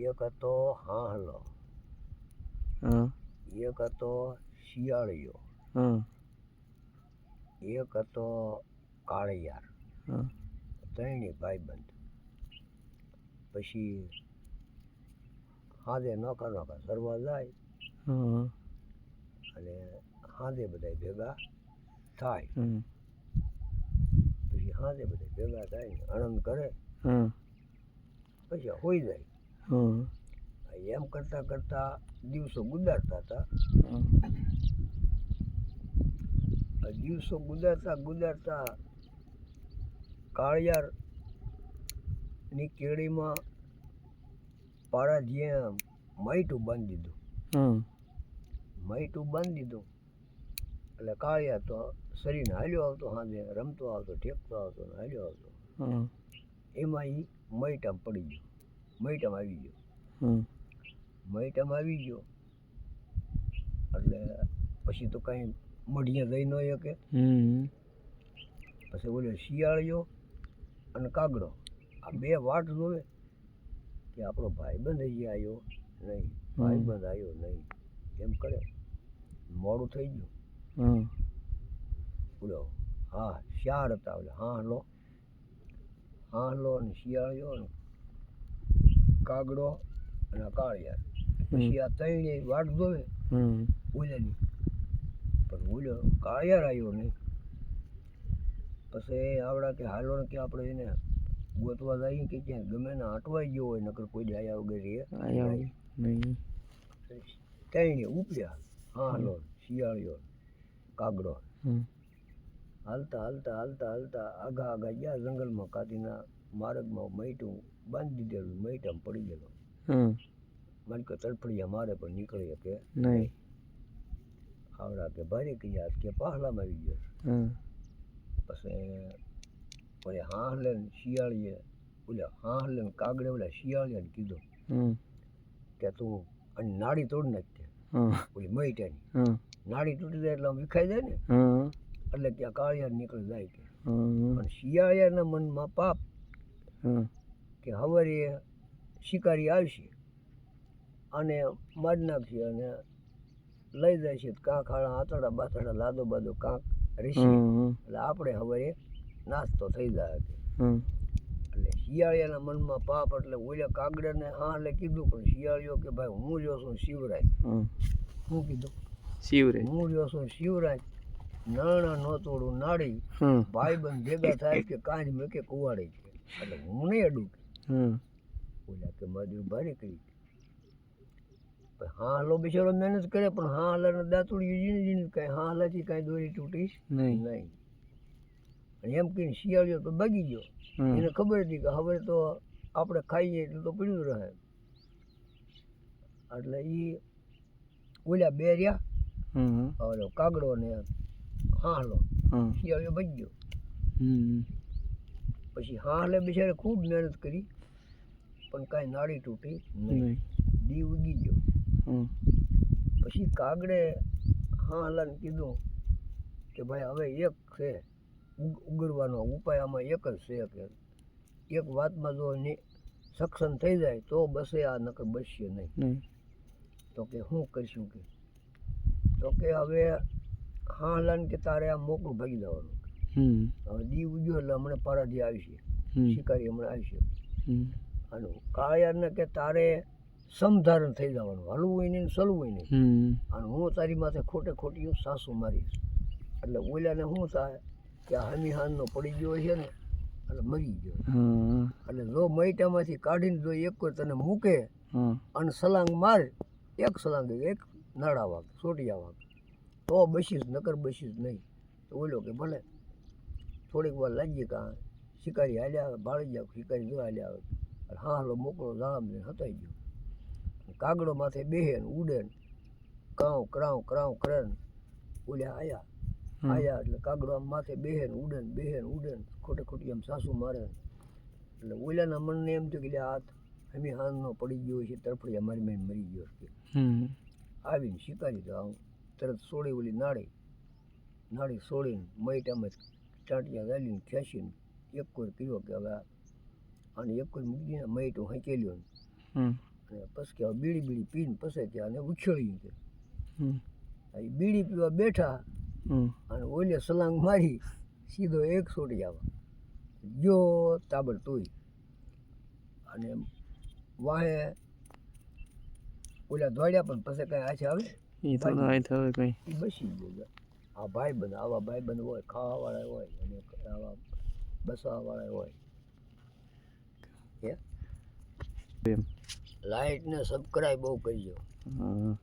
એક હતો હાહલો એક હતો શિયાળિયો હા. એક હતો કાળિયાર ત્રણેય ભાઈબંધ. પછી હાથે નોકર નોકર સરવા જાય અને હાથે બધા ભેગા થાય. પછી હાથે બધા ભેગા થાય આનંદ કરે. પછી હોઈ જાય. એમ કરતાં કરતાં દિવસો ગુજારતા હતા. દિવસો ગુજારતા ગુજારતા કાળિયારની કેળીમાં પારા જ્યાં માઇટું બાંધી દીધું. હા માઇટું બાંધી દીધું. એટલે કાળિયાર તો શરીરને હાલ્યો આવતો સાંજે રમતો આવતો ઠેકતો આવતો હાલ્યો આવતો. એમાં એ મૈટામ પડી ગયો. મૈટામ આવી ગયો. મહીટમ આવી ગયો. એટલે પછી તો કાંઈ મઢિયા જઈ ન શકે. પછી ઓલો શિયાળિયો અને કાગડો. આ બે વાટ જોવે કે આપણો ભાઈબંધ હજી આવ્યો નહીં. ભાઈબંધ આવ્યો નહીં. એમ કરે. મોડું થઈ ગયું. બોલો હા શાર હતા. ઓલે હાહલો હાહલો અને શિયાળ્યો ને કાગડો અને કાળિયાર પછી આ ત્રણેય વાટ જોવે ઓલાની પણ ઓલો કાળિયાર આવ્યો નહીં. પછી આવડા કે હાલો કે આપણે એને ગોતવા જઈએ કે ક્યાંય ગમે ને અટવાઈ ગયો હોય નકર કોઈ આયા વગર ત્રણે ઉપડ્યા. હાલો શિયાળિયો કાગડો. હાલતા હાલતા હાલતા હાલતા આગા આગા ગયા જંગલમાં કાતીના માર્ગમાં મૈટું બાંધી દીધેલું મૈટામાં પડી ગયેલો. મને કે તડફડિયા મારે પણ નીકળી શકે નહીં. આવડા કે ભારે કયા કે પાહલામાં આવી ગયો. પછી ઓલે હાહલે ને શિયાળીએ ઓલા હાહલે ને કાગડે ઓલા શિયાળીએ કીધું હમ. કે તું અને નાડી તોડી નાખ કે. ઓલી મૈટાની નાળી નાડી તૂટી જાય એટલે વિખાઈ જાય ને? એટલે ત્યાં કાળિયા નીકળી જાય કે. પણ શિયાળિયાના મનમાં પાપ કે હવારે શિકારી આવશે અને મારી નાખશે અને લઈ જાય છે. કાંક હાળા આતડા બાતડા લાદો બાદો કાંક રહેશે. એટલે આપણે હવે નાસ્તો થઈ જાય કે એટલે શિયાળિયાના મનમાં પાપ એટલે ઓલા કાગડાને હા એટલે કીધું પણ શિયાળીઓ કે ભાઈ હું જો છું શિવરાય. હું કીધું? શિવરાય. હું જો છું શિવરાજ નાણા નો તોડું નાડી ભાઈ ભાઈબંધ ભેગા થાય કે કાંઈ મેં કે કુવાડે છે. એટલે હું નહીં અડું. ઓલા કે મારી ભારે કરી હા હાલો બિચારો મહેનત કરે પણ હા હાલાને દાંતુડી જીણી જીણી કાંઈ હા હાલાથી કાંઈ દોરી તૂટીશ? નહીં. નહીં. અને એમ કહીને શિયાળ્યો તો બગી ગયો. એને ખબર હતી કે હવે તો આપણે ખાઈએ એટલે તો પીડ્યું રહે. એટલે એ ઓલા બે રહ્યા. ઓલો કાગડો ને હાહલો હા. શિયાળિયો ભાગી ગયો. હમ. પછી હાલે બિચારે ખૂબ મહેનત કરી પણ કાંઈ નાળી તૂટી નહીં. દી ઉગી ગયો. પછી કાગડે હાલાને કીધું કે ભાઈ હવે એક છે ઉગ- ઉગરવાનો ઉપાય આમાં એક જ છે કે એક વાતમાં જો સક્ષમ થઈ જાય તો બસે આ નકર બસશે નહીં. નહીં. તો કે હું કરીશું કે? તો કે હવે હાહલાને કે તારે આ મોકળું ભાગી જવાનું હવે દી ઉજ્યો એટલે હમણાં પારાથી આવશે. શિકારી હમણાં આવશે. અને કાળિયારને કે તારે સમધારણ થઈ જવાનું. હલવું હોય નહીં સલવું હોય નહીં. અને હું તારી માથે ખોટે ખોટી હું સાસુ મારીશ. એટલે ઓલાને શું થાય? કે આ હાનનો પડી ગયો છે ને એટલે મરી ગયો. હા. એટલે જો મૈટામાંથી કાઢીને જો એક કોઈ તને મૂકે અને સલાંગ મારે એક સલાંગ એક નાડા વાગ સોટિયા વાગ. તો બસીશ નકર બસીશ નહીં. તો ઓલો કે ભલે થોડીક વાર લાગીએ કાં શિકારી હાલ્યા ભાળી જાવ શિકારી જો હાલ્યા આવે. હાલો મોકલો દાળામ લઈને હતાઈ ગયો. કાગડો માથે બેહે ને ઉડે ને ક્રાઉ ક્રાઉ ક્રાઉ કરે ને ઓલ્યા આયા. આયા એટલે કાગડો આમ માથે બેહે ને ઉડે ને બેહે ને ઉડે ને ખોટે ખોટી આમ સાસુ મારે એટલે ઓલાના મનને એમ થયું કે હાથ હમી હાથનો પડી ગયો છે તરફડી અમારી મેં મરી ગયો છે. આવીને શિકારી તો આવું. તરત સોળી ઓલી નાળી નાળી સોળીને મૈટામાં ટાંટિયા ગાલીને ખેંચીને એક કોઈ કર્યો કે હવે અને એક કોઈ મૂકી દે મૈટું હંકેલ્યો ને. હમ. અને પછી કે બીડી બીડી પીને પછી કે આને ઉછળી કે. હમ. આ બીડી પીવા બેઠા હમ. અને ઓલે સલાંગ મારી સીધો એક સોટી આવે. જો તાબડ તોય અને વાહે ઓલા દોડ્યા પણ પછી કઈ આછે આવે? એ તો ના હવે કઈ. બસી ગયો આ ભાઈ બંધ આવા ભાઈ બંધ હોય ખાવાવાળા હોય અને આવા બસવાવાળા હોય. લાઈટને સબસ્ક્રાઈબ બહુ કરજો. હા.